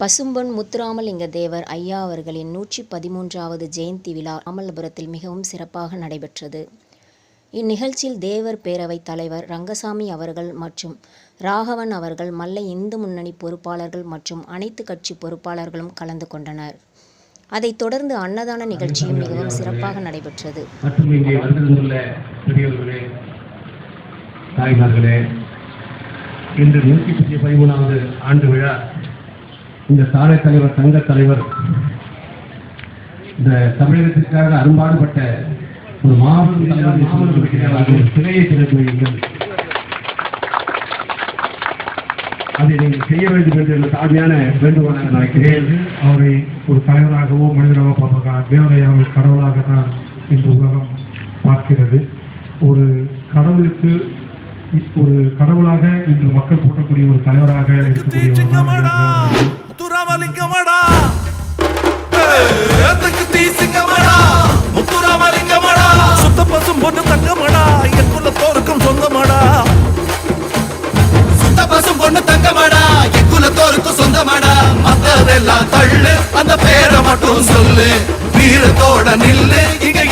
பசும்பொன் முத்துராமலிங்க தேவர் ஐயா அவர்களின் நூற்றி பதிமூன்றாவது ஜெயந்தி விழா ராமல்லபுரத்தில் மிகவும் சிறப்பாக நடைபெற்றது. இந்நிகழ்ச்சியில் தேவர் பேரவைத் தலைவர் ரங்கசாமி அவர்கள் மற்றும் ராகவன் அவர்கள் மல்லை இந்து முன்னணி பொறுப்பாளர்கள் மற்றும் அனைத்து கட்சி பொறுப்பாளர்களும் கலந்து கொண்டனர். அதைத் தொடர்ந்து அன்னதான நிகழ்ச்சியும் மிகவும் சிறப்பாக நடைபெற்றது. இன்று நூற்றி பதிமூணாவது ஆண்டு விழா இந்த சாலை தலைவர் சங்க தலைவர் இந்த தமிழகத்திற்காக அரும்பாடுபட்ட ஒரு மாபெரும் தலைவர் திறந்து வையுங்கள். அதை நீங்கள் செய்ய வேண்டும் என்று ஒரு தாழ்மையான வேண்டுகோளாக நினைக்கிறேன். அவரை ஒரு தலைவராகவோ மனிதராகவோ பார்ப்பாங்க அவர் கடவுளாக தான் இந்த உலகம் பார்க்கிறது. ஒரு கடவுளுக்கு ஒரு கடவுளாக இன்று மக்கள் போற்றக்கூடிய ஒரு தலைவராக இருக்கக்கூடிய மத்ததெல்லாம் தள்ளு. அந்த பேரை மட்டும் சொல்லு. வீரத்தோட நில்லு. இங்க